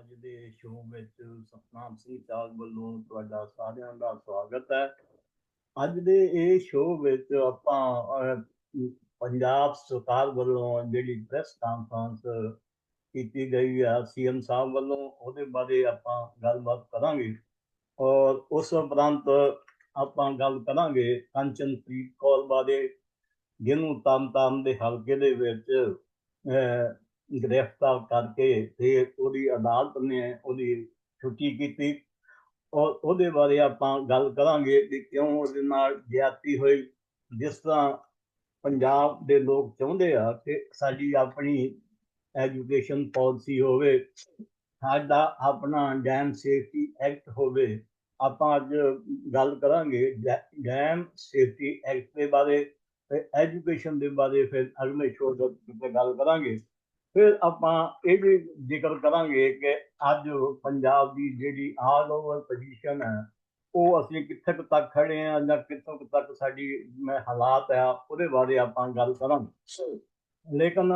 ਅੱਜ ਦੇ ਸ਼ੋਅ ਵਿੱਚ ਸਤਨਾਮ ਸਿੰਘ ਚਾਲ ਵੱਲੋਂ ਤੁਹਾਡਾ ਸਾਰਿਆਂ ਦਾ ਸਵਾਗਤ ਹੈ। ਅੱਜ ਦੇ ਇਹ ਸ਼ੋਅ ਵਿੱਚ ਆਪਾਂ ਪੰਜਾਬ ਸਰਕਾਰ ਵੱਲੋਂ ਜਿਹੜੀ ਪ੍ਰੈਸ ਕਾਨਫਰੰਸ ਕੀਤੀ ਗਈ ਆ, ਸੀਐਮ ਸਾਹਿਬ ਵੱਲੋਂ, ਉਹਦੇ ਬਾਰੇ ਆਪਾਂ ਗੱਲਬਾਤ ਕਰਾਂਗੇ। ਔਰ ਉਸ ਉਪਰੰਤ ਆਪਾਂ ਗੱਲ ਕਰਾਂਗੇ ਕੰਚਨਪ੍ਰੀਤ ਕੌਰ ਬਾਰੇ, ਜਿਹਨੂੰ ਤਮ ਦੇ ਹਲਕੇ ਦੇ ਵਿੱਚ ਗ੍ਰਿਫਤਾਰ ਕਰਕੇ ਤੇ ਉਹਦੀ ਅਦਾਲਤ ਨੇ ਉਹਦੀ ਛੁੱਟੀ ਕੀਤੀ। ਔਰ ਉਹਦੇ ਬਾਰੇ ਆਪਾਂ ਗੱਲ ਕਰਾਂਗੇ ਕਿ ਕਿਉਂ ਉਹਦੇ ਨਾਲ ਜ਼ਿਆਦਤੀ ਹੋਈ। ਜਿਸ ਤਰ੍ਹਾਂ ਪੰਜਾਬ ਦੇ ਲੋਕ ਚਾਹੁੰਦੇ ਆ ਕਿ ਸਾਡੀ ਆਪਣੀ ਐਜੂਕੇਸ਼ਨ ਪਾਲਿਸੀ ਹੋਵੇ, ਸਾਡਾ ਆਪਣਾ ਡੈਮ ਸੇਫਟੀ ਐਕਟ ਹੋਵੇ। ਆਪਾਂ ਅੱਜ ਗੱਲ ਕਰਾਂਗੇ ਡੈਮ ਸੇਫਟੀ ਐਕਟ ਦੇ ਬਾਰੇ ਤੇ ਐਜੂਕੇਸ਼ਨ ਦੇ ਬਾਰੇ ਫਿਰ ਅਗਲੇ ਸ਼ੋਅ ਦੇ ਉੱਤੇ ਗੱਲ ਕਰਾਂਗੇ। ਫਿਰ ਆਪਾਂ ਇਹ ਵੀ ਜ਼ਿਕਰ ਕਰਾਂਗੇ ਕਿ ਅੱਜ ਪੰਜਾਬ ਦੀ ਜਿਹੜੀ ਆਲ ਓਵਰ ਪੋਜੀਸ਼ਨ ਹੈ ਉਹ ਅਸੀਂ ਕਿੱਥੇ ਕੁ ਤੱਕ ਖੜੇ ਆ ਜਾਂ ਕਿੱਥੋਂ ਤੱਕ ਸਾਡੀ ਮੈਂ ਹਾਲਾਤ ਆ ਉਹਦੇ ਬਾਰੇ ਆਪਾਂ ਗੱਲ ਕਰਾਂਗੇ। ਲੇਕਿਨ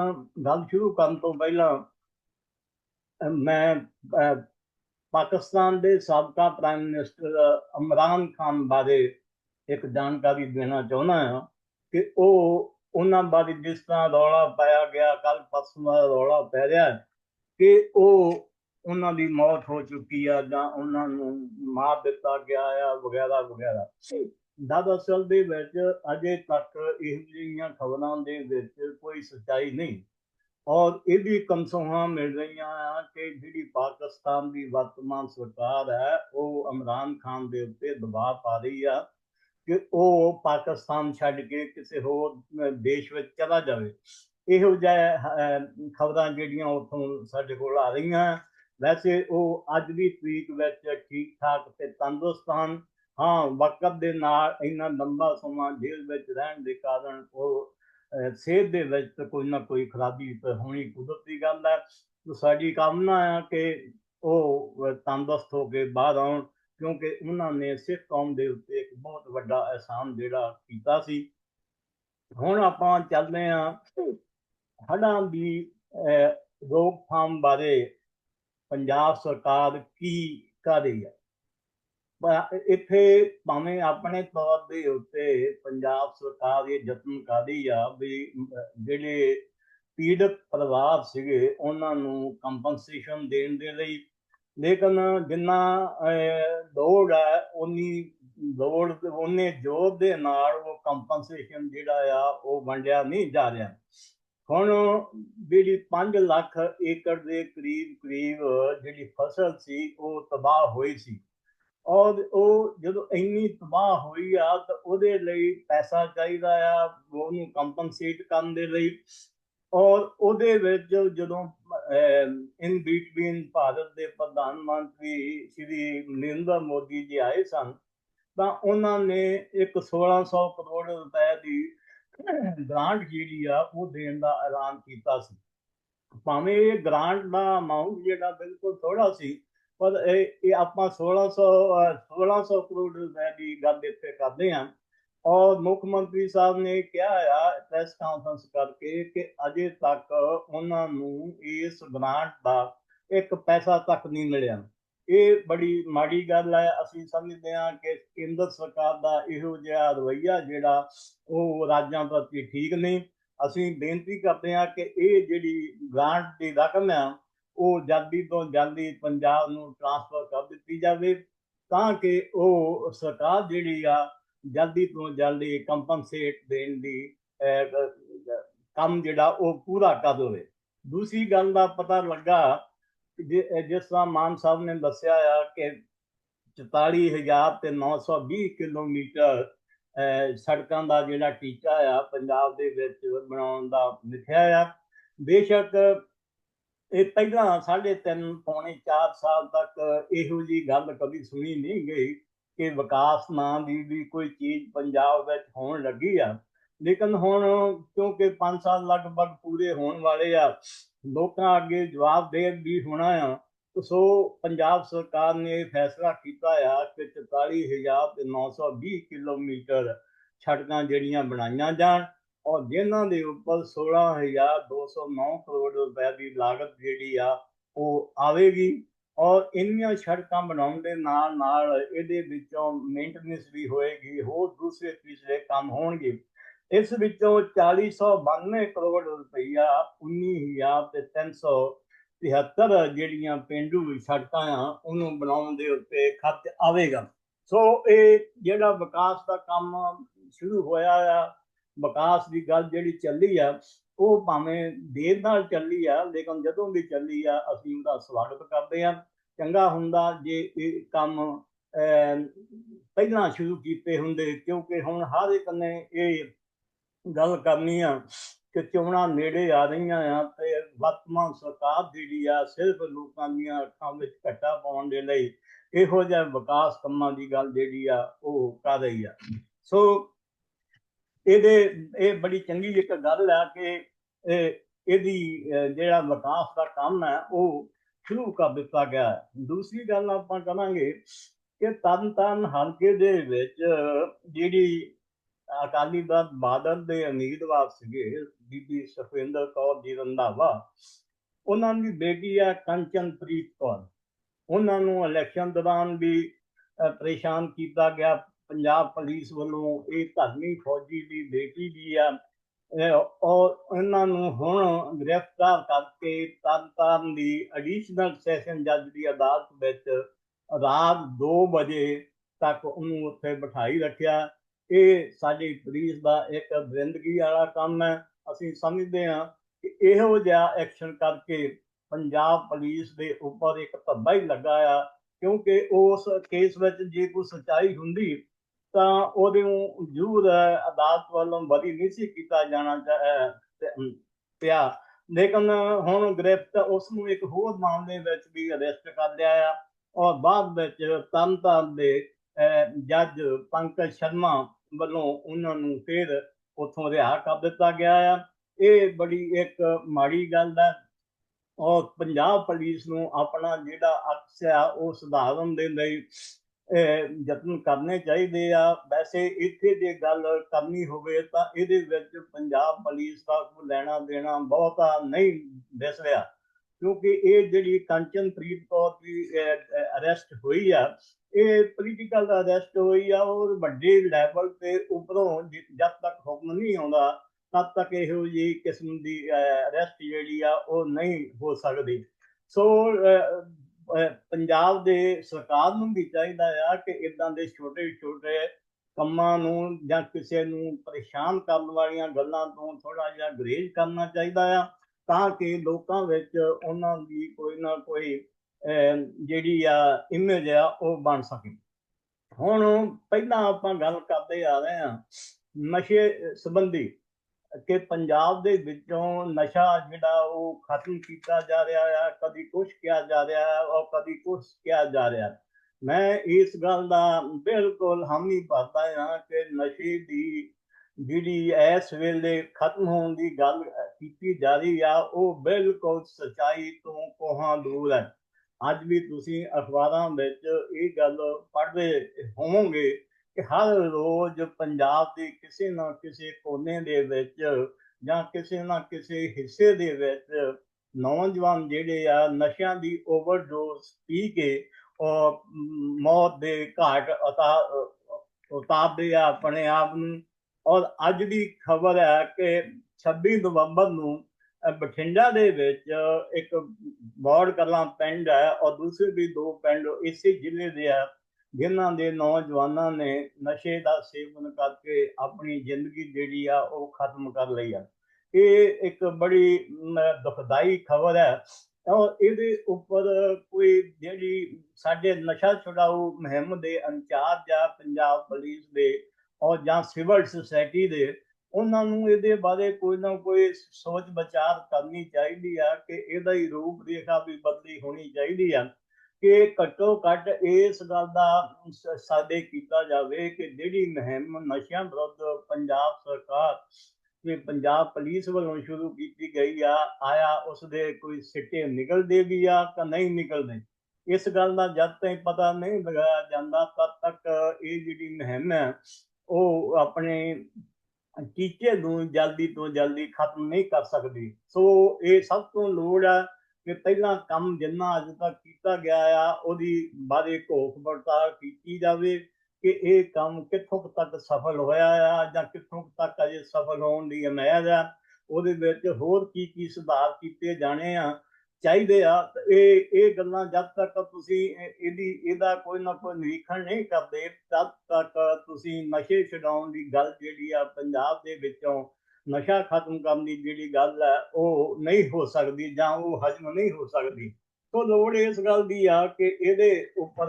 ਗੱਲ ਸ਼ੁਰੂ ਕਰਨ ਤੋਂ ਪਹਿਲਾਂ ਮੈਂ ਪਾਕਿਸਤਾਨ ਦੇ ਸਾਬਕਾ ਪ੍ਰਾਈਮ ਮਿਨਿਸਟਰ ਇਮਰਾਨ ਖਾਨ ਬਾਰੇ ਇੱਕ ਜਾਣਕਾਰੀ ਦੇਣਾ ਚਾਹੁੰਦਾ ਹਾਂ ਕਿ ਉਹ ਉਹਨਾਂ ਬਾਰੇ ਜਿਸ ਤਰ੍ਹਾਂ ਰੌਲਾ ਪਾਇਆ ਗਿਆ ਕੱਲ ਪਰਸੋਂ ਦਾ ਰੌਲਾ ਪੈ ਰਿਹਾ ਕਿ ਉਹ ਉਹਨਾਂ ਦੀ ਮੌਤ ਹੋ ਚੁੱਕੀ ਆ ਜਾਂ ਉਹਨਾਂ ਨੂੰ ਮਾਰ ਦਿੱਤਾ ਗਿਆ ਆ, ਵਗੈਰਾ ਵਗੈਰਾ। ਦਰਅਸਲ ਦੇ ਵਿੱਚ ਅਜੇ ਤੱਕ ਇਹੋ ਜਿਹੀਆਂ ਖਬਰਾਂ ਦੇ ਵਿੱਚ ਕੋਈ ਸੱਚਾਈ ਨਹੀਂ। ਔਰ ਇਹਦੀ ਕਮਸੋਹਾਂ ਮਿਲ ਰਹੀਆਂ ਆ ਕਿ ਜਿਹੜੀ ਪਾਕਿਸਤਾਨ ਦੀ ਵਰਤਮਾਨ ਸਰਕਾਰ ਹੈ, ਉਹ ਇਮਰਾਨ ਖਾਨ ਦੇ ਉੱਤੇ ਦਬਾਅ ਪਾ ਰਹੀ ਆ। ਕਿ ਉਹ ਪਾਕਿਸਤਾਨ ਛੱਡ ਕੇ ਕਿਸੇ ਹੋਰ ਦੇਸ਼ ਵਿੱਚ ਚਲਾ ਜਾਵੇ। ਇਹੋ ਜਿਹਾ ਖਬਰਾਂ ਜਿਹੜੀਆਂ ਉੱਥੋਂ ਸਾਡੇ ਕੋਲ ਆ ਰਹੀਆਂ। ਵੈਸੇ ਉਹ ਅੱਜ ਦੀ ਤਰੀਕ ਵਿੱਚ ਠੀਕ ਠਾਕ ਤੇ ਤੰਦਰੁਸਤ ਹਨ। ਹਾਂ, ਵਕਤ ਦੇ ਨਾਲ ਇੰਨਾ ਲੰਬਾ ਸਮਾਂ ਜੇਲ੍ਹ ਵਿੱਚ ਰਹਿਣ ਦੇ ਕਾਰਨ ਉਹ ਸਿਹਤ ਦੇ ਵਿੱਚ ਕੋਈ ਨਾ ਕੋਈ ਖਰਾਬੀ ਹੋਣੀ ਕੁਦਰਤੀ ਗੱਲ ਹੈ। ਸਾਡੀ ਕਾਮਨਾ ਹੈ ਕਿ ਉਹ ਤੰਦਰੁਸਤ ਹੋ ਕੇ ਬਾਹਰ ਆਉਣ। ਕਿਉਂਕਿ ਉਹਨਾਂ ਨੇ ਸਿੱਖ ਕੌਮ ਦੇ ਉੱਤੇ ਇੱਕ ਬਹੁਤ ਵੱਡਾ ਅਹਿਸਾਨ ਜਿਹੜਾ ਕੀਤਾ ਸੀ। ਹੁਣ ਆਪਾਂ ਚੱਲਦੇ ਹਾਂ ਹੜ੍ਹਾਂ ਦੀ ਰੋਕਥਾਮ ਬਾਰੇ ਪੰਜਾਬ ਸਰਕਾਰ ਕੀ ਕਰ ਰਹੀ ਹੈ? ਇੱਥੇ ਭਾਵੇਂ ਆਪਣੇ ਤੌਰ ਦੇ ਉੱਤੇ ਪੰਜਾਬ ਸਰਕਾਰ ਇਹ ਯਤਨ ਕਰ ਰਹੀ ਆ ਵੀ ਜਿਹੜੇ ਪੀੜਤ ਪਰਿਵਾਰ ਸੀਗੇ ਉਹਨਾਂ ਨੂੰ ਕੰਪਨਸੇਸ਼ਨ ਦੇਣ ਦੇ ਲਈ ਲੇਕਿਨ ਜਿੰਨਾ ਦੌੜ ਹੈ ਉਨੀ ਲੋੜ ਉਹਨੇ ਜੋਰ ਦੇ ਨਾਲ ਉਹ ਕੰਪਨਸੇਸ਼ਨ ਜਿਹੜਾ ਆ, ਉਹ ਵੰਡਿਆ ਨਹੀਂ ਜਾ ਰਿਹਾ। ਹੁਣ ਜਿਹੜੀ 5 ਲੱਖ ਏਕੜ ਦੇ ਕਰੀਬ ਕਰੀਬ ਜਿਹੜੀ ਫਸਲ ਸੀ, ਉਹ ਤਬਾਹ ਹੋਈ ਸੀ। ਔਰ ਉਹ ਜਦੋਂ ਇੰਨੀ ਤਬਾਹ ਹੋਈ ਆ, ਤਾਂ ਉਹਦੇ ਲਈ ਪੈਸਾ ਚਾਹੀਦਾ ਆ, ਉਹਨੂੰ ਕੰਪਨਸੇਟ ਕਰਨ ਦੇ ਲਈ। ਔਰ ਉਹਦੇ ਵਿੱਚ ਜਦੋਂ ਇਨ ਬਿਟਵੀਨ ਭਾਰਤ ਦੇ ਪ੍ਰਧਾਨ ਮੰਤਰੀ ਸ਼੍ਰੀ ਨਰਿੰਦਰ ਮੋਦੀ ਜੀ ਆਏ ਸਨ, ਤਾਂ ਉਹਨਾਂ ਨੇ ਇੱਕ 1600 ਕਰੋੜ ਰੁਪਏ ਦੀ ਗ੍ਰਾਂਟ ਜਿਹੜੀ ਆ, ਉਹ ਦੇਣ ਦਾ ਐਲਾਨ ਕੀਤਾ ਸੀ। ਭਾਵੇਂ ਇਹ ਗ੍ਰਾਂਟ ਦਾ ਅਮਾਉਂਟ ਜਿਹੜਾ ਬਿਲਕੁਲ ਥੋੜਾ ਸੀ, ਪਰ ਇਹ ਇਹ ਆਪਾਂ 1600 ਅਹ 1600 ਕਰੋੜ ਰੁਪਏ ਦੀ ਗੱਲ ਇੱਥੇ ਕਰਦੇ ਹਾਂ। ਔਰ ਮੁੱਖ ਮੰਤਰੀ ਸਾਹਿਬ ਨੇ ਕਿਹਾ ਆ ਪ੍ਰੈਸ ਕਾਨਫਰੰਸ ਕਰਕੇ ਕਿ ਅਜੇ ਤੱਕ ਉਹਨਾਂ ਨੂੰ ਇਸ ਗ੍ਰਾਂਟ ਦਾ ਇੱਕ ਪੈਸਾ ਤੱਕ ਨਹੀਂ ਮਿਲਿਆ। ਇਹ ਬੜੀ ਮਾੜੀ ਗੱਲ ਹੈ ਅਸੀਂ ਸਮਝਦੇ ਹਾਂ ਕਿ ਕੇਂਦਰ ਸਰਕਾਰ ਦਾ ਇਹੋ ਜਿਹਾ ਰਵੱਈਆ ਜਿਹੜਾ ਉਹ ਰਾਜਾਂ ਪ੍ਰਤੀ ਠੀਕ ਨਹੀਂ। ਅਸੀਂ ਬੇਨਤੀ ਕਰਦੇ ਹਾਂ ਕਿ ਇਹ ਜਿਹੜੀ ਗ੍ਰਾਂਟ ਦੀ ਰਕਮ ਆ, ਉਹ ਜਲਦੀ ਤੋਂ ਜਲਦੀ ਪੰਜਾਬ ਨੂੰ ਟ੍ਰਾਂਸਫਰ ਕਰ ਦਿੱਤੀ ਜਾਵੇ ਤਾਂ ਕਿ ਉਹ ਸਰਕਾਰ ਜਿਹੜੀ ਆ ਜਲਦੀ ਤੋਂ ਜਲਦੀ ਕੰਪਨਸੇਟ ਦੇਣ ਦੀ ਕੰਮ ਜਿਹੜਾ ਉਹ ਪੂਰਾ ਕਰ ਦੇਵੇ। ਦੂਸਰੀ ਗੱਲ ਦਾ ਪਤਾ ਲੱਗਾ ਜਿਸ ਤਰ੍ਹਾਂ ਮਾਨ ਸਾਹਿਬ ਨੇ ਦੱਸਿਆ ਆ ਕਿ 44000 ਤੇ 920 ਕਿਲੋਮੀਟਰ ਅਹ, ਸੜਕਾਂ ਦਾ ਜਿਹੜਾ ਟੀਚਾ ਆ ਪੰਜਾਬ ਦੇ ਵਿੱਚ ਬਣਾਉਣ ਦਾ ਲਿਖਿਆ ਆ। ਬੇਸ਼ੱਕ ਇਹ ਪਹਿਲਾਂ ਸਾਢੇ ਤਿੰਨ ਪੌਣੇ 4 ਸਾਲ ਤੱਕ ਇਹੋ ਜੀ ਗੱਲ ਕਦੀ ਸੁਣੀ ਨਹੀਂ ਗਈ। ਕਿ ਵਿਕਾਸ ਨਾਂ ਦੀ ਵੀ ਕੋਈ ਚੀਜ਼ ਪੰਜਾਬ ਵਿੱਚ ਹੋਣ ਲੱਗੀ ਆ। ਲੇਕਿਨ ਹੁਣ ਕਿਉਂਕਿ 5 ਸਾਲ ਲਗਭਗ ਪੂਰੇ ਹੋਣ ਵਾਲੇ ਆ, ਲੋਕਾਂ ਅੱਗੇ ਜਵਾਬਦੇਹ ਵੀ ਹੋਣਾ ਆ ਸੋ ਪੰਜਾਬ ਸਰਕਾਰ ਨੇ ਇਹ ਫੈਸਲਾ ਕੀਤਾ ਆ ਕਿ 44000 ਤੇ 920 ਕਿਲੋਮੀਟਰ ਸੜਕਾਂ ਜਿਹੜੀਆਂ ਬਣਾਈਆਂ ਜਾਣ ਔਰ ਜਿਨ੍ਹਾਂ ਦੇ ਉੱਪਰ 16209 ਕਰੋੜ ਰੁਪਏ ਦੀ ਲਾਗਤ ਜਿਹੜੀ ਆ, ਉਹ ਆਵੇਗੀ। ਔਰ ਇੰਨੀਆਂ ਸੜਕਾਂ ਬਣਾਉਣ ਦੇ ਨਾਲ ਨਾਲ ਇਹਦੇ ਵਿੱਚੋਂ ਮੇਨਟੇਨੈਂਸ ਵੀ ਹੋਏਗੀ, ਹੋਰ ਦੂਸਰੇ ਤੀਸਰੇ ਕੰਮ ਹੋਣਗੇ। ਇਸ ਵਿੱਚੋਂ 4092 ਕਰੋੜ ਰੁਪਈਆ 19000 ਤੇ 373 ਜਿਹੜੀਆਂ ਪਿੰਡੂ ਸੜਕਾਂ ਆ, ਉਹਨੂੰ ਬਣਾਉਣ ਦੇ ਉੱਤੇ ਖਰਚ ਆਵੇਗਾ। ਸੋ ਇਹ ਜਿਹੜਾ ਵਿਕਾਸ ਦਾ ਕੰਮ ਸ਼ੁਰੂ ਹੋਇਆ ਆ, ਵਿਕਾਸ ਦੀ ਗੱਲ ਜਿਹੜੀ ਚੱਲੀ ਆ ਉਹ ਭਾਵੇਂ ਦੇਰ ਨਾਲ ਚੱਲੀ ਆ, ਲੇਕਿਨ ਜਦੋਂ ਵੀ ਚੱਲੀ ਆ, ਅਸੀਂ ਉਹਦਾ ਸਵਾਗਤ ਕਰਦੇ ਆ ਚੰਗਾ ਹੁੰਦਾ ਜੇ ਇਹ ਕੰਮ ਪਹਿਲਾਂ ਸ਼ੁਰੂ ਕੀਤੇ ਹੁੰਦੇ, ਕਿਉਂਕਿ ਹੁਣ ਹਰ ਇੱਕ ਨੇ ਇਹ ਗੱਲ ਕਰਨੀ ਆ ਕਿ ਚੋਣਾਂ ਨੇੜੇ ਆ ਰਹੀਆਂ ਆ ਤੇ ਵਰਤਮਾਨ ਸਰਕਾਰ ਜਿਹੜੀ ਆ, ਸਿਰਫ ਲੋਕਾਂ ਦੀਆਂ ਅੱਖਾਂ ਵਿੱਚ ਘੱਟਾ ਪਾਉਣ ਦੇ ਲਈ ਇਹੋ ਜਿਹੇ ਵਿਕਾਸ ਕੰਮਾਂ ਦੀ ਗੱਲ ਜਿਹੜੀ ਆ, ਉਹ ਕਰ ਰਹੀ ਆ। ਸੋ ਇਹਦੇ, ਇਹ ਬੜੀ ਚੰਗੀ ਇੱਕ ਗੱਲ ਆ ਕਿ ਇਹ ਇਹਦੀ ਜਿਹੜਾ ਵਿਕਾਸ ਦਾ ਕੰਮ ਹੈ, ਉਹ ਸ਼ੁਰੂ ਕਰ ਦਿੱਤਾ ਗਿਆ ਹੈ। ਦੂਸਰੀ ਗੱਲ ਆਪਾਂ ਕਰਾਂਗੇ ਕਿ ਤਰਨਤਾਰਨ ਹਲਕੇ ਦੇ ਵਿੱਚ ਜਿਹੜੀ ਅਕਾਲੀ ਦਲ ਬਾਦਲ ਦੇ ਉਮੀਦਵਾਰ ਸੀਗੇ, ਬੀਬੀ ਸੁਖਵਿੰਦਰ ਕੌਰ ਜੀ ਰੰਧਾਵਾ, ਉਹਨਾਂ ਦੀ ਬੇਟੀ ਆ ਕੰਚਨਪ੍ਰੀਤ ਕੌਰ। ਉਹਨਾਂ ਨੂੰ ਇਲੈਕਸ਼ਨ ਦੌਰਾਨ ਵੀ ਪਰੇਸ਼ਾਨ ਕੀਤਾ ਗਿਆ। ਪੰਜਾਬ ਪੁਲਿਸ ਵੱਲੋਂ ਇਹ ਧਰਮੀ ਫੌਜੀ ਦੀ ਬੇਟੀ ਦੀ ਆ ਔਰ ਇਹਨਾਂ ਨੂੰ ਹੁਣ ਗ੍ਰਿਫਤਾਰ ਕਰਕੇ ਤਰਨਤਾਰਨ ਦੀ ਐਡੀਸ਼ਨਲ ਸੈਸ਼ਨ ਜੱਜ ਦੀ ਅਦਾਲਤ ਵਿੱਚ ਰਾਤ 2 ਵਜੇ ਤੱਕ ਉਹਨੂੰ ਉੱਥੇ ਬਿਠਾਈ ਰੱਖਿਆ। ਇਹ ਸਾਡੀ ਪੁਲਿਸ ਦਾ ਇੱਕ ਜ਼ਿੰਦਗੀ ਵਾਲਾ ਕੰਮ ਹੈ। ਅਸੀਂ ਸਮਝਦੇ ਹਾਂ ਕਿ ਇਹੋ ਜਿਹਾ ਐਕਸ਼ਨ ਕਰਕੇ ਪੰਜਾਬ ਪੁਲਿਸ ਦੇ ਉੱਪਰ ਇੱਕ ਧੱਬਾ ਹੀ ਲੱਗਾ ਆ, ਕਿਉਂਕਿ ਉਸ ਕੇਸ ਵਿੱਚ ਜੇ ਕੋਈ ਸੱਚਾਈ ਹੁੰਦੀ ਤਾਂ ਉਹਦੇ ਨੂੰ ਜ਼ਰੂਰ ਅਦਾਲਤ ਵੱਲੋਂ ਬਰੀ ਨਹੀਂ ਸੀ ਕੀਤਾ ਜਾਣਾ ਪਿਆ। ਲੇਕਿਨ ਹੁਣ ਗ੍ਰਿਫਤ ਉਸ ਨੂੰ ਇੱਕ ਹੋਰ ਮਾਮਲੇ ਵਿੱਚ ਵੀ ਅਰੈਸਟ ਕਰ ਲਿਆ ਆ ਔਰ ਬਾਅਦ ਵਿੱਚ ਤਰਨਤਾਰਨ ਦੇ ਜੱਜ ਪੰਕਜ ਸ਼ਰਮਾ ਵੱਲੋਂ ਉਹਨਾਂ ਨੂੰ ਫਿਰ ਉੱਥੋਂ ਰਿਹਾ ਕਰ ਦਿੱਤਾ ਗਿਆ ਆ। ਇਹ ਬੜੀ ਇੱਕ ਮਾੜੀ ਗੱਲ ਹੈ ਔਰ ਪੰਜਾਬ ਪੁਲਿਸ ਨੂੰ ਆਪਣਾ ਜਿਹੜਾ ਅਕਸ ਆ ਉਹ ਸੁਧਾਰਨ ਦੇ ਲਈ ਯਤਨ ਕਰਨੇ ਚਾਹੀਦੇ ਆ। ਵੈਸੇ ਇੱਥੇ ਜੇ ਗੱਲ ਕਰਨੀ ਹੋਵੇ ਤਾਂ ਇਹਦੇ ਵਿੱਚ ਪੰਜਾਬ ਪੁਲਿਸ ਦਾ ਕੋਈ ਲੈਣਾ ਦੇਣਾ ਬਹੁਤਾ ਨਹੀਂ ਦਿਸ ਰਿਹਾ। ਕਿਉਂਕਿ ਇਹ ਜਿਹੜੀ ਕੰਚਨਪ੍ਰੀਤ ਕੌਰ ਦੀ ਅਰੈਸਟ ਹੋਈ ਆ, ਇਹ ਪੋਲੀਟੀਕਲ ਅਰੈਸਟ ਹੋਈ ਆ ਔਰ ਵੱਡੇ ਲੈਵਲ ਤੇ ਉੱਪਰੋਂ ਜਦ ਤੱਕ ਹੁਕਮ ਨਹੀਂ ਆਉਂਦਾ, ਤਦ ਤੱਕ ਇਹੋ ਜਿਹੀ ਕਿਸਮ ਦੀ ਅਰੈਸਟ ਜਿਹੜੀ ਆ ਉਹ ਨਹੀਂ ਹੋ ਸਕਦੀ। ਸੋ ਪੰਜਾਬ ਦੇ ਸਰਕਾਰ ਨੂੰ ਵੀ ਚਾਹੀਦਾ ਆ ਕਿ ਇਦਾਂ ਦੇ ਛੋਟੇ ਛੋਟੇ ਕੰਮਾਂ ਨੂੰ ਜਾਂ ਕਿਸੇ ਨੂੰ ਪਰੇਸ਼ਾਨ ਕਰਨ ਵਾਲੀਆਂ ਗੱਲਾਂ ਤੋਂ ਥੋੜਾ ਜਿਹਾ ਗਰੇਜ ਕਰਨਾ ਚਾਹੀਦਾ ਆ, ਤਾਂ ਕਿ ਲੋਕਾਂ ਵਿੱਚ ਉਹਨਾਂ ਦੀ ਕੋਈ ਨਾ ਕੋਈ ਜਿਹੜੀ ਆ ਇਮੇਜ ਆ ਉਹ ਬਣ ਸਕੇ। ਹੁਣ ਪਹਿਲਾਂ ਆਪਾਂ ਗੱਲ ਕਰਦੇ ਆ ਰਹੇ ਹਾਂ ਨਸ਼ੇ ਸੰਬੰਧੀ। ਕਿ ਪੰਜਾਬ ਦੇ ਵਿੱਚੋਂ ਨਸ਼ਾ ਜਿਹੜਾ ਉਹ ਖਤਮ ਕੀਤਾ ਜਾ ਰਿਹਾ ਆ, ਕਦੀ ਕੁਛ ਕਿਹਾ ਜਾ ਰਿਹਾ ਹੈ ਔਰ ਕਦੀ ਕੁਛ ਕਿਹਾ ਜਾ ਰਿਹਾ ਹੈ। ਮੈਂ ਇਸ ਗੱਲ ਦਾ ਬਿਲਕੁਲ ਹਾਮੀ ਭਰਦਾ ਹਾਂ ਕਿ ਨਸ਼ੇ ਦੀ ਜਿਹੜੀ ਇਸ ਵੇਲੇ ਖਤਮ ਹੋਣ ਦੀ ਗੱਲ ਕੀਤੀ ਜਾ ਰਹੀ ਆ, ਉਹ ਬਿਲਕੁਲ ਸਚਾਈ ਤੋਂ ਕੋਹਾਂ ਦੂਰ ਹੈ ਅੱਜ ਵੀ ਤੁਸੀਂ ਅਖਬਾਰਾਂ ਵਿੱਚ ਇਹ ਗੱਲ ਪੜ੍ਹਦੇ ਹੋਵੋਗੇ ਕਿ ਹਰ ਰੋਜ਼ ਪੰਜਾਬ ਦੇ ਕਿਸੇ ਨਾ ਕਿਸੇ ਕੋਨੇ ਦੇ ਵਿੱਚ ਜਾਂ ਕਿਸੇ ਨਾ ਕਿਸੇ ਹਿੱਸੇ ਦੇ ਵਿੱਚ ਨੌਜਵਾਨ ਜਿਹੜੇ ਆ, ਨਸ਼ਿਆਂ ਦੀ ਓਵਰਡੋਜ਼ ਪੀ ਕੇ ਔਰ ਮੌਤ ਦੇ ਘਾਟ ਉਤਾ, ਉਤਾਰਦੇ ਆ ਆਪਣੇ ਆਪ ਨੂੰ। ਔਰ ਅੱਜ ਦੀ ਖਬਰ ਹੈ ਕਿ 26 ਨਵੰਬਰ ਨੂੰ ਬਠਿੰਡਾ ਦੇ ਵਿੱਚ ਇੱਕ ਬੌੜ ਕਲਾਂ ਪਿੰਡ ਹੈ ਔਰ ਦੂਸਰੇ ਵੀ ਦੋ ਪਿੰਡ ਇਸੇ ਜ਼ਿਲ੍ਹੇ ਦੇ ਆ। ਜਿਨ੍ਹਾਂ ਦੇ ਨੌਜਵਾਨਾਂ ਨੇ ਨਸ਼ੇ ਦਾ ਸੇਵਨ ਕਰਕੇ ਆਪਣੀ ਜ਼ਿੰਦਗੀ ਜਿਹੜੀ ਆ ਉਹ ਖਤਮ ਕਰ ਲਈ ਆ। ਇਹ ਇੱਕ ਬੜੀ ਦੁਖਦਾਈ ਖਬਰ ਹੈ। ਔਰ ਇਹਦੇ ਉੱਪਰ ਕੋਈ ਜਿਹੜੀ ਸਾਡੇ ਨਸ਼ਾ ਛੁਡਾਊ ਮੁਹਿੰਮ ਦੇ ਇੰਚਾਰਜ ਆ ਪੰਜਾਬ ਪੁਲਿਸ ਦੇ ਔਰ ਜਾਂ ਸਿਵਲ ਸੁਸਾਇਟੀ ਦੇ, ਉਹਨਾਂ ਨੂੰ ਇਹਦੇ ਬਾਰੇ ਕੋਈ ਨਾ ਕੋਈ ਸੋਚ ਵਿਚਾਰ ਕਰਨੀ ਚਾਹੀਦੀ ਆ ਕਿ ਇਹਦਾ ਹੀ ਰੂਪ ਰੇਖਾ ਵੀ ਬਦਲੀ ਹੋਣੀ ਚਾਹੀਦੀ ਆ। ਕਿ ਘੱਟੋ ਘੱਟ ਇਸ ਗੱਲ ਦਾ ਸਾਦੇ ਕੀਤਾ ਜਾਵੇ ਕਿ ਜਿਹੜੀ ਮੁਹਿੰਮ ਨਸ਼ਿਆਂ ਵਿਰੁੱਧ ਪੰਜਾਬ ਸਰਕਾਰ ਤੇ ਪੰਜਾਬ ਪੁਲਿਸ ਵੱਲੋਂ ਸ਼ੁਰੂ ਕੀਤੀ ਗਈ ਆ, ਆਇਆ ਉਸ ਦੇ ਕੋਈ ਸਿੱਟੇ ਨਿਕਲਦੇ ਵੀ ਆ ਕਿ ਨਹੀਂ ਨਿਕਲਦੇ? ਇਸ ਗੱਲ ਦਾ ਜਦ ਤੱਕ ਪਤਾ ਨਹੀਂ ਲਗਾਇਆ ਜਾਂਦਾ ਤਦ ਤੱਕ ਇਹ ਜਿਹੜੀ ਮੁਹਿੰਮ ਹੈ, ਉਹ ਆਪਣੇ ਟੀਚੇ ਨੂੰ ਜਲਦੀ ਤੋਂ ਜਲਦੀ ਖਤਮ ਨਹੀਂ ਕਰ ਸਕਦੀ। ਸੋ ਇਹ ਸਭ ਤੋਂ ਲੋੜ ਹੈ ਕਿ ਪਹਿਲਾਂ ਕੰਮ ਜਿੰਨਾ ਅੱਜ ਤੱਕ ਕੀਤਾ ਗਿਆ ਆ, ਉਹਦੀ ਬਾਰੇ ਘੋਖ ਪੜਤਾਲ ਕੀਤੀ ਜਾਵੇ ਕਿ ਇਹ ਕੰਮ ਕਿੱਥੋਂ ਕੁ ਤੱਕ ਸਫਲ ਹੋਇਆ ਆ ਜਾਂ ਕਿੱਥੋਂ ਤੱਕ ਅਜੇ ਸਫਲ ਹੋਣ ਦੀ ਉਮੀਦ ਆ, ਉਹਦੇ ਵਿੱਚ ਹੋਰ ਕੀ ਕੀ ਸੁਧਾਰ ਕੀਤੇ ਜਾਣੇ ਆ ਚਾਹੀਦੇ ਆ। ਇਹ ਇਹ ਗੱਲਾਂ ਜਦ ਤੱਕ ਤੁਸੀਂ ਇਹਦੀ, ਇਹਦਾ ਕੋਈ ਨਾ ਕੋਈ ਨਿਰੀਖਣ ਨਹੀਂ ਕਰਦੇ, ਤਦ ਤੱਕ ਤੁਸੀਂ ਨਸ਼ੇ ਛਡਾਉਣ ਦੀ ਗੱਲ ਜਿਹੜੀ ਆ ਪੰਜਾਬ ਦੇ ਵਿੱਚੋਂ ਨਸ਼ਾ ਖਤਮ ਕਰਨ ਦੀ ਜਿਹੜੀ ਗੱਲ ਹੈ, ਉਹ ਨਹੀਂ ਹੋ ਸਕਦੀ ਜਾਂ ਉਹ ਹਜਮ ਨਹੀਂ ਹੋ ਸਕਦੀ। ਸੋ ਲੋੜ ਇਸ ਗੱਲ ਦੀ ਆ ਕਿ ਇਹਦੇ ਉੱਪਰ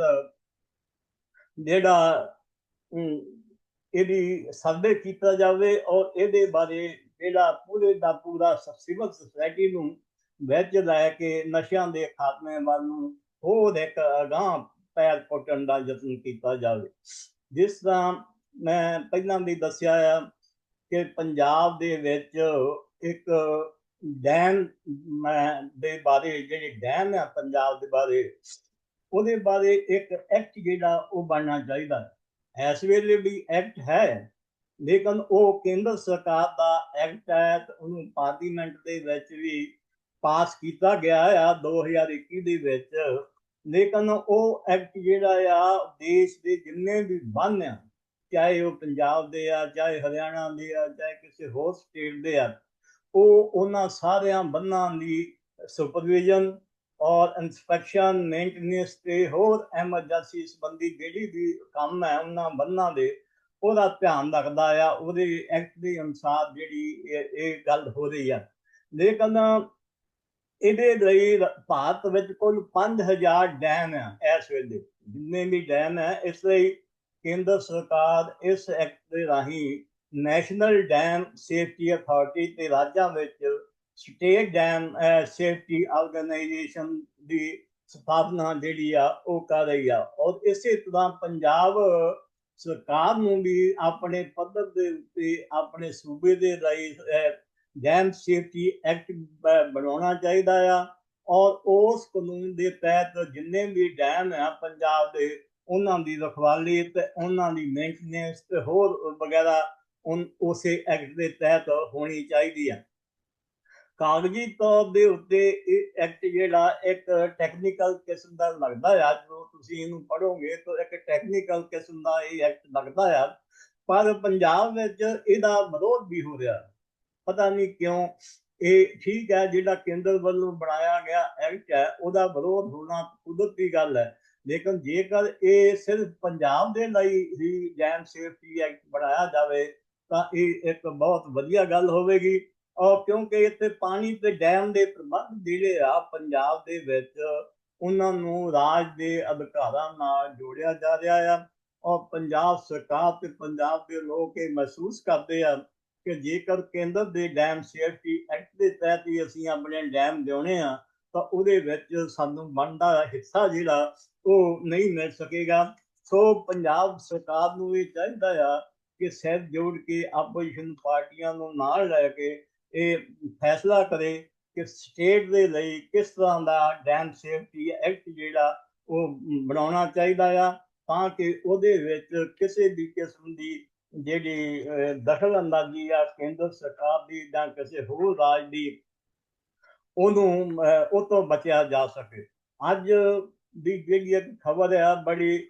ਜਿਹੜਾ ਇਹਦੀ ਸਰਵੇ ਕੀਤਾ ਜਾਵੇ ਔਰ ਇਹਦੇ ਬਾਰੇ ਜਿਹੜਾ ਪੂਰੇ ਦਾ ਪੂਰਾ ਸਿਵਲ ਸੁਸਾਇਟੀ ਨੂੰ ਵਿੱਚ ਲੈ ਕੇ ਨਸ਼ਿਆਂ ਦੇ ਖਾਤਮੇ ਵੱਲ ਨੂੰ ਹੋਰ ਇੱਕ ਅਗਾਂਹ ਪੈਰ ਪੁੱਟਣ ਦਾ ਯਤਨ ਕੀਤਾ ਜਾਵੇ। ਜਿਸ ਤਰ੍ਹਾਂ ਮੈਂ ਪਹਿਲਾਂ ਵੀ ਦੱਸਿਆ ਆ ਕਿ ਪੰਜਾਬ ਦੇ ਵਿੱਚ ਇੱਕ ਡੈਮ ਦੇ ਬਾਰੇ ਜਿਹੜੇ ਡੈਮ ਆ ਪੰਜਾਬ ਦੇ ਬਾਰੇ, ਉਹਦੇ ਬਾਰੇ ਇੱਕ ਐਕਟ ਜਿਹੜਾ ਉਹ ਬਣਨਾ ਚਾਹੀਦਾ ਹੈ। ਇਸ ਵੇਲੇ ਵੀ ਐਕਟ ਹੈ, ਲੇਕਿਨ ਉਹ ਕੇਂਦਰ ਸਰਕਾਰ ਦਾ ਐਕਟ ਹੈ ਉਹਨੂੰ ਪਾਰਲੀਮੈਂਟ ਦੇ ਵਿੱਚ ਵੀ ਪਾਸ ਕੀਤਾ ਗਿਆ ਆ 2021 ਦੇ ਵਿੱਚ। ਲੇਕਿਨ ਉਹ ਐਕਟ ਜਿਹੜਾ ਆ ਦੇਸ਼ ਦੇ ਜਿੰਨੇ ਵੀ ਬੰਨ ਆ ਚਾਹੇ ਉਹ ਪੰਜਾਬ ਦੇ ਆ, ਚਾਹੇ ਹਰਿਆਣਾ ਦੇ ਆ, ਚਾਹੇ ਕਿਸੇ ਹੋਰ ਸਟੇਟ ਦੇ ਆ, ਉਹ ਉਹਨਾਂ ਸਾਰਿਆਂ ਬੰਨਾਂ ਦੀ ਸੁਪਰਵਿਜ਼ਨ ਔਰ ਇਨਸਪੈਕਸ਼ਨ ਮੇਨਟੇਨੈਂਸ ਤੇ ਹੋਰ ਐਮਰਜੈਂਸੀ ਸੰਬੰਧੀ ਜਿਹੜੀ ਵੀ ਕੰਮ ਹੈ, ਉਹਨਾਂ ਬੰਨਾਂ ਦੇ ਉਹਦਾ ਧਿਆਨ ਰੱਖਦਾ ਆ, ਉਹਦੇ ਐਕਟ ਦੇ ਅਨੁਸਾਰ ਜਿਹੜੀ ਇਹ ਗੱਲ ਹੋ ਰਹੀ ਆ। ਲੇਕਿਨ ਇਹਦੇ ਲਈ ਭਾਰਤ ਵਿੱਚ ਕੁੱਲ 5000 ਡੈਮ ਆ ਇਸ ਵੇਲੇ, ਜਿੰਨੇ ਵੀ ਡੈਮ ਹੈ ਇਸ ਲਈ ਕੇਂਦਰ ਸਰਕਾਰ ਇਸ ਐਕਟ ਦੇ ਰਾਹੀਂ ਨੈਸ਼ਨਲ ਡੈਮ ਸੇਫਟੀ ਅਥਾਰਟੀ ਤੇ ਰਾਜਾਂ ਵਿੱਚ ਸਟੇਟ ਡੈਮ ਸੇਫਟੀ ਆਰਗੇਨਾਈਜੇਸ਼ਨ ਦੀ ਸਥਾਪਨਾ ਜਿਹੜੀ ਆ, ਉਹ ਕਰ ਰਹੀ ਆ। ਔਰ ਇਸੇ ਤਰ੍ਹਾਂ ਪੰਜਾਬ ਸਰਕਾਰ ਨੂੰ ਵੀ ਆਪਣੇ ਪੱਧਰ ਦੇ ਉੱਤੇ, ਆਪਣੇ ਸੂਬੇ ਦੇ ਲਈ ਡੈਮ ਸੇਫਟੀ ਐਕਟ ਬਣਾਉਣਾ ਚਾਹੀਦਾ ਆ। ਔਰ ਉਸ ਕਾਨੂੰਨ ਦੇ ਤਹਿਤ ਜਿੰਨੇ ਵੀ ਡੈਮ ਆ ਪੰਜਾਬ ਦੇ ਉਹਨਾਂ ਦੀ ਰਖਵਾਲੀ ਤੇ ਉਹਨਾਂ ਦੀ ਮੇਨਟੇਨੈਂਸ ਤੇ ਹੋਰ ਵਗੈਰਾ ਉਸੇ ਐਕਟ ਦੇ ਤਹਿਤ ਹੋਣੀ ਚਾਹੀਦੀ ਹੈ ਕਾਗਜ਼ੀ ਤੌਰ ਦੇ ਉੱਤੇ ਇਹ ਐਕਟ ਜਿਹੜਾ ਇੱਕ ਟੈਕਨੀਕਲ ਕਿਸਮ ਦਾ ਲੱਗਦਾ ਆ, ਜਦੋਂ ਤੁਸੀਂ ਇਹਨੂੰ ਪੜ੍ਹੋਗੇ ਤਾਂ ਇੱਕ ਟੈਕਨੀਕਲ ਕਿਸਮ ਦਾ ਇਹ ਐਕਟ ਲੱਗਦਾ ਆ, ਪਰ ਪੰਜਾਬ ਵਿੱਚ ਇਹਦਾ ਵਿਰੋਧ ਵੀ ਹੋ ਰਿਹਾ। ਪਤਾ ਨਹੀਂ ਕਿਉਂ ਇਹ ਠੀਕ ਹੈ ਜਿਹੜਾ ਕੇਂਦਰ ਵੱਲੋਂ ਬਣਾਇਆ ਗਿਆ ਐਕਟ ਹੈ, ਉਹਦਾ ਵਿਰੋਧ ਹੋਣਾ ਕੁਦਰਤੀ ਗੱਲ ਹੈ। ਲੇਕਿਨ ਜੇਕਰ ਇਹ ਸਿਰਫ ਪੰਜਾਬ ਦੇ ਲਈ ਹੀ ਡੈਮ ਸੇਫਟੀ ਐਕਟ ਬਣਾਇਆ ਜਾਵੇ, ਤਾਂ ਇਹ ਇੱਕ ਬਹੁਤ ਵਧੀਆ ਗੱਲ ਹੋਵੇਗੀ। ਔਰ ਕਿਉਂਕਿ ਇੱਥੇ ਪਾਣੀ ਤੇ ਡੈਮ ਦੇ ਪ੍ਰਬੰਧ ਜਿਹੜੇ ਆ, ਪੰਜਾਬ ਦੇ ਵਿੱਚ ਉਹਨਾਂ ਨੂੰ ਰਾਜ ਦੇ ਅਧਿਕਾਰਾਂ ਨਾਲ ਜੋੜਿਆ ਜਾ ਰਿਹਾ ਆ। ਔਰ ਪੰਜਾਬ ਸਰਕਾਰ ਤੇ ਪੰਜਾਬ ਦੇ ਲੋਕ ਇਹ ਮਹਿਸੂਸ ਕਰਦੇ ਆ ਕਿ ਜੇਕਰ ਕੇਂਦਰ ਦੇ ਡੈਮ ਸੇਫਟੀ ਐਕਟ ਦੇ ਤਹਿਤ ਹੀ ਅਸੀਂ ਆਪਣੇ ਡੈਮ ਦਿਉਣੇ ਆ ਤਾਂ ਉਹਦੇ ਵਿੱਚ ਸਾਨੂੰ ਬਣਦਾ ਹਿੱਸਾ ਜਿਹੜਾ ਉਹ ਨਹੀਂ ਮਿਲ ਸਕੇਗਾ। ਸੋ ਪੰਜਾਬ ਸਰਕਾਰ ਨੂੰ ਇਹ ਚਾਹੀਦਾ ਆ ਕਿ ਸਿਰ ਜੋੜ ਕੇ ਆਪੋਜੀਸ਼ਨ ਪਾਰਟੀਆਂ ਨੂੰ ਨਾਲ ਲੈ ਕੇ ਇਹ ਫੈਸਲਾ ਕਰੇ ਕਿ ਸਟੇਟ ਦੇ ਲਈ ਕਿਸ ਤਰ੍ਹਾਂ ਦਾ ਡੈਮ ਸੇਫਟੀ ਐਕਟ ਜਿਹੜਾ ਉਹ ਬਣਾਉਣਾ ਚਾਹੀਦਾ ਆ, ਤਾਂ ਕਿ ਉਹਦੇ ਵਿੱਚ ਕਿਸੇ ਵੀ ਕਿਸਮ ਦੀ ਜਿਹੜੀ ਦਖਲ ਅੰਦਾਜ਼ੀ ਆ ਕੇਂਦਰ ਸਰਕਾਰ ਦੀ ਜਾਂ ਕਿਸੇ ਹੋਰ ਰਾਜ ਦੀ ਉਹਨੂੰ ਉਹ ਤੋਂ ਬਚਿਆ ਜਾ ਸਕੇ। ਅੱਜ ਦੀ ਜਿਹੜੀ ਇੱਕ ਖਬਰ ਆ, ਬੜੀ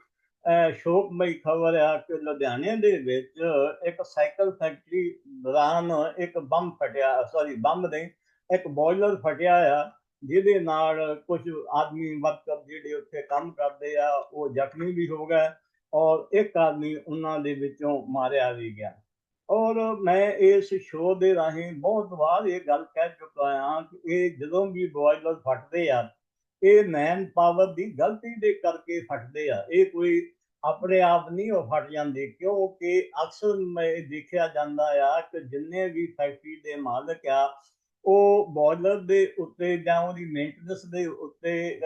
ਸ਼ੋਕਮਈ ਖਬਰ ਆ ਕਿ ਲੁਧਿਆਣੇ ਦੇ ਵਿੱਚ ਇੱਕ ਸਾਈਕਲ ਫੈਕਟਰੀ ਦੌਰਾਨ ਇੱਕ ਬੰਬ ਫਟਿਆ ਸੌਰੀ ਬੰਬ ਨਹੀਂ, ਇੱਕ ਬੋਇਲਰ ਫਟਿਆ ਆ, ਜਿਹਦੇ ਨਾਲ ਕੁਝ ਆਦਮੀ ਮਤਲਬ ਜਿਹੜੇ ਉੱਥੇ ਕੰਮ ਕਰਦੇ ਆ, ਉਹ ਜ਼ਖਮੀ ਵੀ ਹੋ ਗਏ ਔਰ ਇੱਕ ਆਦਮੀ ਉਹਨਾਂ ਦੇ ਵਿੱਚੋਂ ਮਾਰਿਆ ਵੀ ਗਿਆ। ਔਰ ਮੈਂ ਇਸ ਸ਼ੋਅ ਦੇ ਰਾਹੀਂ ਬਹੁਤ ਵਾਰ ਇਹ ਗੱਲ ਕਹਿ ਚੁੱਕਾ ਹਾਂ ਕਿ ਇਹ ਜਦੋਂ ਵੀ ਬੋਇਲਰ ਫਟਦੇ ਆ, ਇਹ ਮੈਨ ਪਾਵਰ ਦੀ ਗਲਤੀ ਦੇ ਕਰਕੇ ਫਟਦੇ ਆ। ਇਹ ਕੋਈ ਆਪਣੇ ਆਪ ਨਹੀਂ ਉਹ ਫਟ ਜਾਂਦੇ, ਕਿਉਂਕਿ ਅਕਸਰ ਮੈਂ ਦੇਖਿਆ ਜਾਂਦਾ ਆ ਕਿ ਜਿੰਨੇ ਵੀ ਫੈਕਟਰੀ ਦੇ ਮਾਲਕ ਆ, ਉਹ ਬੋਇਲਰ ਦੇ ਉੱਤੇ ਜਾਂ ਉਹਦੀ ਮੇਨਟੇਨੈਂਸ ਦੇ ਉੱਤੇ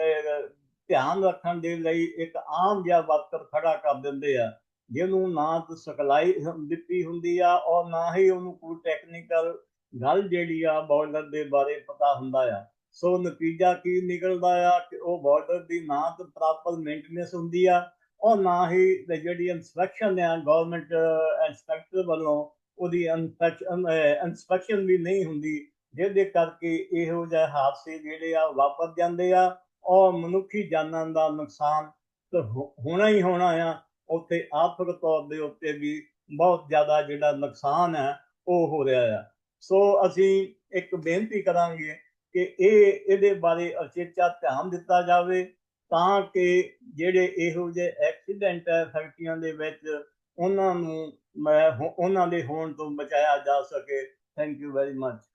ਧਿਆਨ ਰੱਖਣ ਦੇ ਲਈ ਇੱਕ ਆਮ ਜਿਹਾ ਵਰਕਰ ਖੜਾ ਕਰ ਦਿੰਦੇ ਆ। ਜਿਹਨੂੰ ਨਾ ਤਾਂ ਸਿਖਲਾਈ ਦਿੱਤੀ ਹੁੰਦੀ ਆ ਔਰ ਨਾ ਹੀ ਉਹਨੂੰ ਕੋਈ ਟੈਕਨੀਕਲ ਗੱਲ ਜਿਹੜੀ ਆ ਬੋਇਲਰ ਦੇ ਬਾਰੇ ਪਤਾ ਹੁੰਦਾ ਆ। ਸੋ ਨਤੀਜਾ ਕੀ ਨਿਕਲਦਾ ਆ ਕਿ ਉਹ ਬੋਇਲਰ ਦੀ ਨਾ ਤਾਂ ਪ੍ਰੋਪਰ ਮੇਨਟੇਨੈਂਸ ਹੁੰਦੀ ਆ ਔਰ ਨਾ ਹੀ ਜਿਹੜੀ ਇਨਸਪੈਕਸ਼ਨ ਆ ਗਵਰਨਮੈਂਟ ਇੰਸਪੈਕਟਰ ਵੱਲੋਂ ਉਹਦੀ ਇਨਸਪੈਕਸ਼ਨ ਇਨਸਪੈਕਸ਼ਨ ਵੀ ਨਹੀਂ ਹੁੰਦੀ, ਜਿਹਦੇ ਕਰਕੇ ਇਹੋ ਜਿਹੇ ਹਾਦਸੇ ਜਿਹੜੇ ਆ ਵਾਪਰ ਜਾਂਦੇ ਆ ਔਰ ਮਨੁੱਖੀ ਜਾਨਾਂ ਦਾ ਨੁਕਸਾਨ ਹੋ- ਹੋਣਾ ਹੀ ਹੋਣਾ ਆ। ਉੱਥੇ ਆਰਥਿਕ ਤੌਰ ਦੇ ਉੱਤੇ ਵੀ ਬਹੁਤ ਜ਼ਿਆਦਾ ਜਿਹੜਾ ਨੁਕਸਾਨ ਹੈ, ਉਹ ਹੋ ਰਿਹਾ ਆ। ਸੋ ਅਸੀਂ ਇੱਕ ਬੇਨਤੀ ਕਰਾਂਗੇ ਕਿ ਇਹ, ਇਹਦੇ ਬਾਰੇ ਅਚੇਚਾ ਧਿਆਨ ਦਿੱਤਾ ਜਾਵੇ ਤਾਂ ਕਿ ਜਿਹੜੇ ਇਹੋ ਜਿਹੇ ਐਕਸੀਡੈਂਟ ਹੈ ਫੈਕਟਰੀਆਂ ਦੇ ਵਿੱਚ, ਉਹਨਾਂ ਨੂੰ ਮੈਂ, ਉਹਨਾਂ ਦੇ ਹੋਣ ਤੋਂ ਬਚਾਇਆ ਜਾ ਸਕੇ। Thank you very much